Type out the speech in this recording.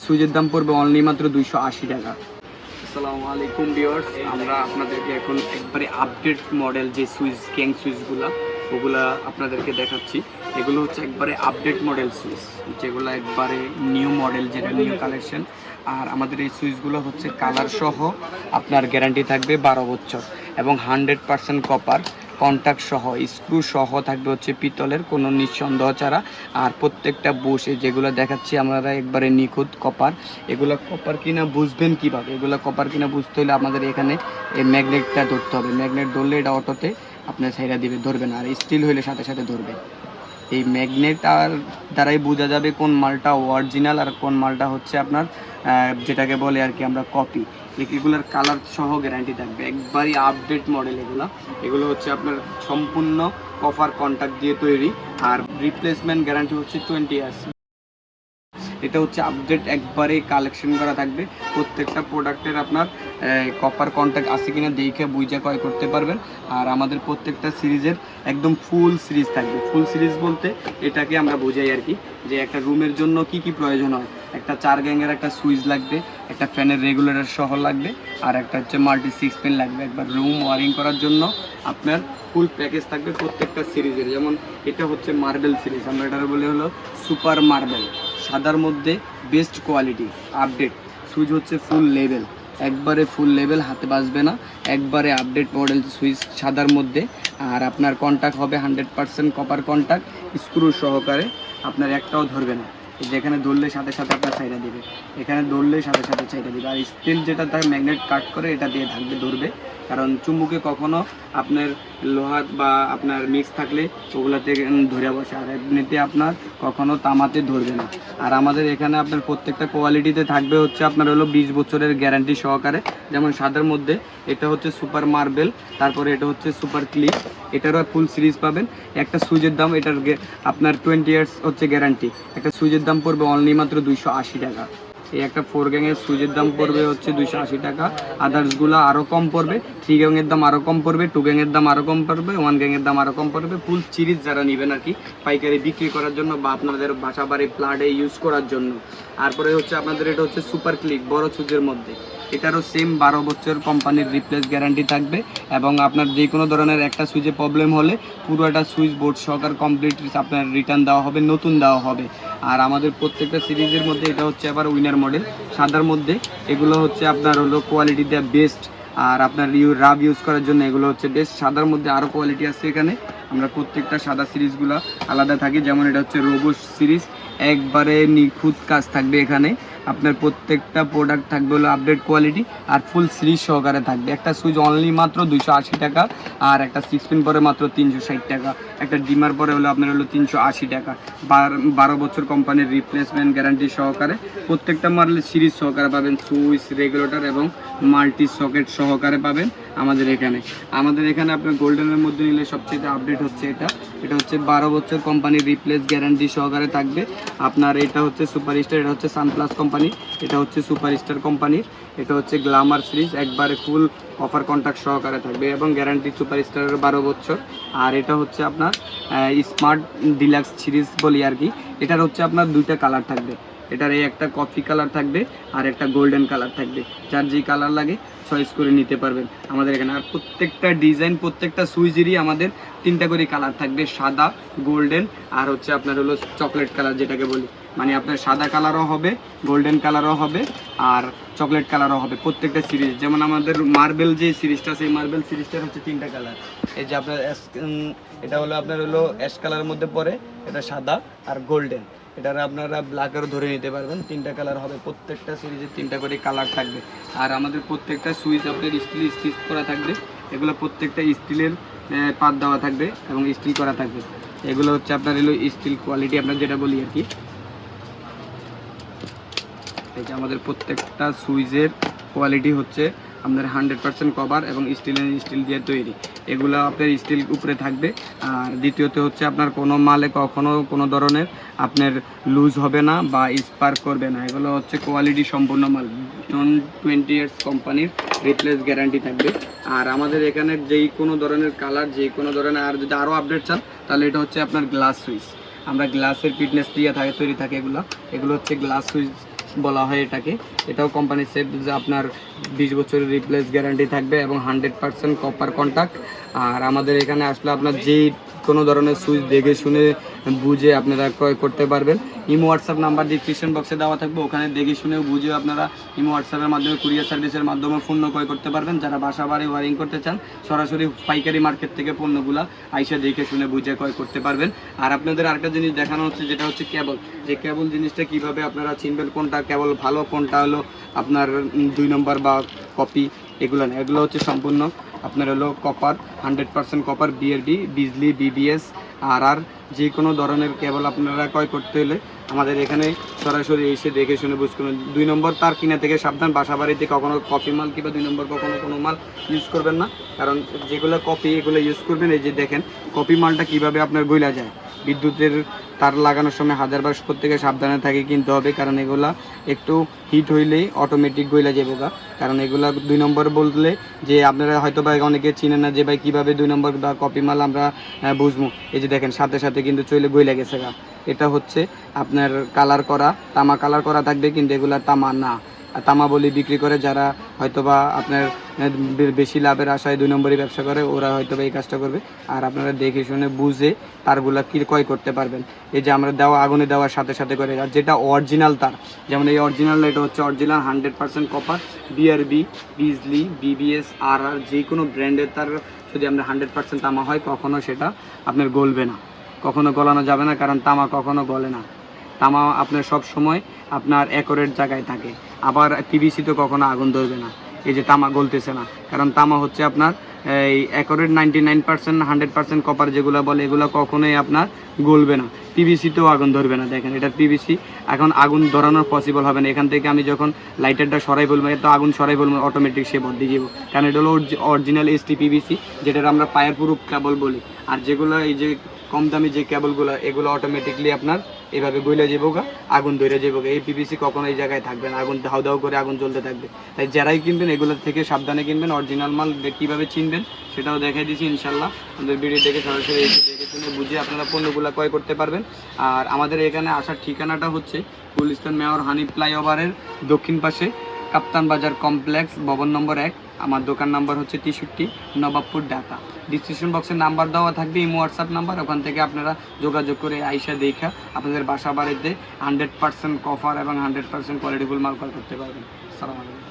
সুইচের দাম পড়বে অনলি মাত্র দুইশো আশি টাকা। আসসালামু আলাইকুম ভিউয়ার্স আমরা আপনাদেরকে এখন একবারে আপডেট মডেল যে সুইচ গ্যাং সুইচগুলো, ওগুলা আপনাদেরকে দেখাচ্ছি। এগুলো হচ্ছে একবারে আপডেট মডেল সুইচ, যেগুলো একবারে নিউ মডেল যেটা নিউ কালেকশন আর আমাদের এই সুইচগুলো হচ্ছে কালার সহ আপনার গ্যারান্টি থাকবে বারো বছর এবং হান্ড্রেড পার্সেন্ট কপার কন্ট্যাক্ট সহ স্ক্রু সহ থাকবে হচ্ছে পিতলের, কোনো নিঃসন্দেহ ছাড়া। আর প্রত্যেকটা বসে যেগুলো দেখাচ্ছি আমরা একবারে নিখুঁত কপার এগুলো কপার কিনা বুঝবেন কীভাবে? এগুলো কপার কিনা বুঝতে হলে আমাদের এখানে এই ম্যাগনেটটা ধরতে হবে। ম্যাগনেট ধরলে এটা অটোতে আপনার সাইডা দিবে ধরবেন আর স্টিল হইলে সাথে সাথে ধরবে। এই ম্যাগনেট আর দ্বারাই বোঝা যাবে কোন মালটা অরিজিনাল আর কোন মালটা হচ্ছে আপনার যেটাকে বলে আর কি আমরা কপি এগুলোর কালার সহ গ্যারান্টি থাকবে। একবারই আপডেট মডেল এগুলো। এগুলো হচ্ছে আপনার সম্পূর্ণ কফার কন্ট্যাক্ট দিয়ে তৈরি। আর রিপ্লেসমেন্ট গ্যারান্টি হচ্ছে টোয়েন্টি ইয়ার্স এটা হচ্ছে আপডেট একবারে কালেকশন করা থাকবে। প্রত্যেকটা প্রোডাক্টের আপনার কপার কন্ট্যাক্ট আছে কিনা দেখে বুঝে ক্রয় করতে পারবেন। আর আমাদের প্রত্যেকটা সিরিজের একদম ফুল সিরিজ থাকবে। ফুল সিরিজ বলতে এটাকে আমরা বোঝাই আর কি, যে একটা রুমের জন্য কি কি প্রয়োজন হয়। একটা চার গ্যাংয়ের একটা সুইচ লাগবে, একটা ফ্যানের রেগুলেটর সহ লাগবে, আর একটা হচ্ছে মাল্টি সিক্স পেন লাগবে। একবার রুম ওয়ারিং করার জন্য আপনার ফুল প্যাকেজ থাকবে প্রত্যেকটা সিরিজের। যেমন এটা হচ্ছে মার্বেল সিরিজ, আমরা এটার বলে হলো সুপার মার্বেল সাদার মধ্যে বেস্ট কোয়ালিটি আপডেট সুইচ হচ্ছে ফুল লেভেল একবারে ফুল লেভেল হাতে বাসবে না। একবারে আপডেট মডেল সুইচ সাদার মধ্যে। আর আপনার কন্ট্যাক্ট হবে hundred percent copper contact screw সহকারে। আপনার একটাও ধরবে না। যেখানে ধরলে সাথে সাথে আপনার সাইডা দিবে। এখানে ধরলে সাথে সাথে সাইডা দিবে। আর স্টিল যেটা তার ম্যাগনেট কাট করে, এটা দিয়ে থাকবে ধরবে কারণ চুম্বুকে কখনো আপনার লোহা বা আপনার মিক্স থাকলে ওগুলাতে ধরে বসে। আর এমনিতে আপনার কখনো তামাতে ধরবে না। আর আমাদের এখানে আপনার প্রত্যেকটা কোয়ালিটিতে থাকবে হচ্ছে আপনার হলো বিশ বছরের গ্যারান্টি সহকারে। যেমন সাদার মধ্যে এটা হচ্ছে সুপার মার্বেল তারপরে এটা হচ্ছে সুপার ক্লিপ এটারও ফুল সিরিজ পাবেন। একটা সুইচের দাম, এটার আপনার টোয়েন্টি ইয়ার্স হচ্ছে গ্যারান্টি একটা সুইচের দাম পড়বে অনলি মাত্র দুইশো আশি টাকা। এই একটা ফোর গ্যাংয়ের সুজের দাম পড়বে হচ্ছে দুইশো আশি টাকা। আদার্সগুলো আরও কম পড়বে। থ্রি গ্যাংয়ের দাম আরও কম পড়বে। টু গ্যাংয়ের দাম আরও কম পড়বে। ওয়ান গ্যাংয়ের দাম আরও কম পড়বে। ফুল সিরিজ যারা নেবেন আর কি, পাইকারি বিক্রি করার জন্য বা আপনাদের বাসা বাড়ি প্লাডে ইউজ করার জন্য। তারপরে হচ্ছে আপনাদের এটা হচ্ছে সুপার ক্লিক বড় সুজের মধ্যে। এটারও সেম বারো বছর কোম্পানির রিপ্লেস গ্যারান্টি থাকবে এবং আপনার যে কোনো ধরনের একটা সুইচে প্রবলেম হলে পুরোটা সুইচ বোর্ড সহকার কমপ্লিট আপনার রিটার্ন দেওয়া হবে, নতুন দেওয়া হবে। আর আমাদের প্রত্যেকটা সিরিজের মধ্যে এটা হচ্ছে আবার উইনার মডেল সাদার মধ্যে এগুলো হচ্ছে আপনার হলো কোয়ালিটি দেওয়া বেস্ট আর আপনার ইউ রাব ইউজ করার জন্য এগুলো হচ্ছে বেস্ট সাদার মধ্যে আরও কোয়ালিটি আছে এখানে। আমরা প্রত্যেকটা সাদা সিরিজগুলো আলাদা থাকি। যেমন এটা হচ্ছে রোবোস সিরিজ। একবারে নিখুঁত কাজ থাকবে এখানে। আপনার প্রত্যেকটা প্রোডাক্ট থাকবে হলো আপডেট কোয়ালিটি আর ফুল সিরিজ সহকারে থাকবে। একটা সুইচ অনলি মাত্র দুইশো আশি টাকা আর একটা সিক্স পিন পরে মাত্র তিনশো ষাট টাকা। একটা ডিমার পরে হলো আপনার হলো তিনশো আশি টাকা। বার- বছর কোম্পানির রিপ্লেসমেন্ট গ্যারান্টি সহকারে প্রত্যেকটা মারলে সিরিজ সহকারে পাবেন সুইচ রেগুলেটর এবং মাল্টি সকেট সহকারে পাবেন। আমাদের এখানে। আমাদের এখানে আপনার গোল্ডেনের মধ্যে নিলে সবচেয়ে আপডেট হচ্ছে এটা। এটা হচ্ছে বারো বছর কোম্পানির রিপ্লেস গ্যারান্টি সহকারে থাকবে। আপনার এটা হচ্ছে সুপার স্টার এটা হচ্ছে সানপ্লাস কোম্পানি এটা হচ্ছে সুপার স্টার কোম্পানির এটা হচ্ছে গ্লামার সিরিজ একবারে ফুল অফার কন্ট্যাক্ট সহকারে থাকবে এবং গ্যারান্টি সুপার স্টারের বারো বছর। আর এটা হচ্ছে আপনার স্মার্ট ডিলাক্স সিরিজ বলি আর কি। এটার হচ্ছে আপনার দুইটা কালার থাকবে। এটার এই একটা কফি কালার থাকবে আর একটা গোল্ডেন কালার থাকবে। যার যে কালার লাগে চয়েস করে নিতে পারবেন। আমাদের এখানে আর প্রত্যেকটা ডিজাইন প্রত্যেকটা সুইচেরই আমাদের তিনটা করে কালার থাকবে। সাদা গোল্ডেন আর হচ্ছে আপনার হলো চকলেট কালার যেটাকে বলি। মানে আপনার সাদা কালারও হবে গোল্ডেন কালারও হবে আর চকলেট কালারও হবে প্রত্যেকটা সিরিজ যেমন আমাদের মার্বেল যে সিরিজটা সেই মার্বেল সিরিজটার হচ্ছে তিনটা কালার এই যে আপনার এটা হলো আপনার হলো অ্যাশ কালারের মধ্যে পড়ে, এটা সাদা আর গোল্ডেন এটার আপনারা ব্ল্যাকেরও ধরে নিতে পারবেন। তিনটা কালার হবে, প্রত্যেকটা সিরিজের তিনটা করে কালার থাকবে। আর আমাদের প্রত্যেকটা সুইচ আপনার স্টিল স্টিচ করা থাকবে। এগুলো প্রত্যেকটা স্টিলের পাত দেওয়া থাকবে এবং স্টিল করা থাকবে। এগুলো হচ্ছে আপনার এলো স্টিল কোয়ালিটি আপনার যেটা বলি আর কি। এই যে আমাদের প্রত্যেকটা সুইচের কোয়ালিটি হচ্ছে আপনার হান্ড্রেড পার্সেন্ট কভার এবং স্টিলের স্টিল দিয়ে তৈরি। এগুলো আপনার স্টিল উপরে থাকবে। আর দ্বিতীয়ত হচ্ছে আপনার কোনো মালে কখনো কোনো ধরনের আপনার লুজ হবে না বা স্পার্ক করবে না। এগুলো হচ্ছে কোয়ালিটি সম্পূর্ণ মাল। নন টোয়েন্টি ইয়ার্স কোম্পানির রিপ্লেস গ্যারান্টি থাকবে। আর আমাদের এখানে যেই কোনো ধরনের কালার, যেই কোনো ধরনের, আর যদি আরও আপডেট চান, তাহলে এটা হচ্ছে আপনার গ্লাস সুইচ। আমরা গ্লাসের ফিটনেস দিয়ে থাকে, তৈরি থাকে এগুলো। এগুলো হচ্ছে গ্লাস সুইচ বলা হয় এটাকে। এটাও কোম্পানির সেফ যে আপনার বিশ বছরের রিপ্লেস গ্যারান্টি থাকবে এবং হান্ড্রেড পার্সেন্ট কপার কন্ট্যাক্ট আর আমাদের এখানে আসলে আপনার যেই কোনো ধরনের সুইচ দেখে শুনে বুঝে আপনারা ক্রয় করতে পারবেন। ইমো হোয়াটসঅ্যাপ নাম্বার ডিসক্রিপশন বক্সে দেওয়া থাকবে, ওখানে দেখে শুনেও বুঝে আপনারা ইমো হোয়াটসঅ্যাপের মাধ্যমে কুরিয়ার সার্ভিসের মাধ্যমে পণ্য ক্রয় করতে পারবেন। যারা বাসা বাড়ি ওয়ারিং করতে চান, সরাসরি পাইকারি মার্কেট থেকে পণ্যগুলো আইসা দেখে শুনে বুঝে ক্রয় করতে পারবেন। আর আপনাদের আরেকটা জিনিস দেখানো হচ্ছে, যেটা হচ্ছে কেবল যে কেবল জিনিসটা কীভাবে আপনারা চিনবেন, কোনটা কেবল ভালো, কোনটা হলো আপনার দুই নম্বর বা কপি এগুলো না, এগুলো হচ্ছে সম্পূর্ণ আপনার হলো copper hundred percent copper BRD Bijli BBS আর আর যে কোনো ধরনের কেবল আপনারা ক্রয় করতে হলে আমাদের এখানে সরাসরি এসে দেখে শুনে বুঝ করবেন দুই নম্বর তার কিনা থেকে সাবধান বাসা বাড়িতে কখনো কপি মাল কিংবা দুই নম্বর কখনো কোনো মাল ইউজ করবেন না। কারণ যেগুলো কপি এগুলো ইউজ করবেন, এই যে দেখেন কপি মালটা কীভাবে আপনার গইলা যায়। বিদ্যুতের তার লাগানোর সময় হাজার বার প্রত্যেকে সাবধানে থাকে, কিনতে হবে, কারণ এগুলা একটু হিট হইলেই অটোমেটিক গইলা যাব গা। কারণ এগুলা দুই নম্বর বললে যে আপনারা হয়তো ভাই অনেকে চিনেন না যে ভাই কীভাবে দুই নম্বর বা কপি মাল আমরা বুঝব এই যে দেখেন, সাথে সাথে কিন্তু চলে গইলা গেছে গা। এটা হচ্ছে আপনার কালার করা, তামা কালার করা থাকবে কিন্তু এগুলা তামা না। তামা বলি বিক্রি করে যারা হয়তোবা আপনার বেশি লাভের আশায় দুই নম্বরই ব্যবসা করে, ওরা হয়তো এই কাজটা করবে। আর আপনারা দেখে শুনে বুঝে তারগুলা কি ক্রয় করতে পারবেন। এই যে আমরা দেওয়া, আগুনে দেওয়ার সাথে সাথে করে, আর যেটা অরিজিনাল তার, যেমন এই অরিজিনাল এটা হচ্ছে original hundred percent copper BRB Bijli BBS আর আর যে কোনো ব্র্যান্ডের তার যদি আমরা হান্ড্রেড পার্সেন্ট তামা হয়, কখনো সেটা আপনার গলবে না। কখনো গলানো যাবে না, কারণ তামা কখনো গলে না। তামা আপনার সব সময় আপনার একরের জায়গায় থাকে। আবার পিভিসি তো কখনো আগুন ধরবে না। এই যে তামা গলতেছে না। কারণ তামা হচ্ছে আপনার এই একরের ninety nine percent hundred percent copper যেগুলো বলে, এগুলো কখনোই আপনার গলবে না। পিভিসিতেও আগুন ধরবে না, দেখেন এটা পিভিসি এখন আগুন ধরানোর পসিবল হবে না। এখান থেকে আমি যখন লাইটারটা সরাই বলব তো আগুন সরাই বলব অটোমেটিক সে বদ দিয়ে যাব কারণ এটা হলো অরিজিনাল এসটি পিভিসি যেটার আমরা পায়ের পুরুপ কেবল বলি। আর যেগুলো এই যে কম দামি যে কেবলগুলো এগুলো অটোমেটিকলি আপনার এভাবে গইলে যাব গা, আগুন ধরে যাব। এই পিপিসি কখনো এই জায়গায় থাকবে না, আগুন ধাও ধাউ করে আগুন জ্বলতে থাকবে। তাই যারাই কিনবেন এগুলোর থেকে সাবধানে কিনবেন অরিজিনাল মাল কীভাবে কীভাবে চিনবেন সেটাও দেখাই দিচ্ছি ইনশাল্লাহ। আমাদের ভিডিও দেখে সরাসরি এসে দেখে শুনে বুঝে আপনারা পণ্যগুলো ক্রয় করতে পারবেন। আর আমাদের এখানে আসার ঠিকানাটা হচ্ছে গুলিস্তান মেয়র হানি ফ্লাইওভারের দক্ষিণ পাশে। কাপ্তান বাজার কমপ্লেক্স, ভবন নম্বর এক। আমার দোকান নাম্বার হচ্ছে তেষট্টি, নবাবপুর, ঢাকা। ডিসক্রিপশন বক্সে নাম্বার দেওয়া থাকবে ইমো হোয়াটসঅ্যাপ নাম্বার ওখান থেকে আপনারা যোগাযোগ করে আইসা দেখা, আপনাদের বাসা বাড়িতে হান্ড্রেড পার্সেন্ট কফার এবং হান্ড্রেড পার্সেন্ট কোয়ালিটিফুল মাল করতে পারবেন। সালাম আলাইকুম।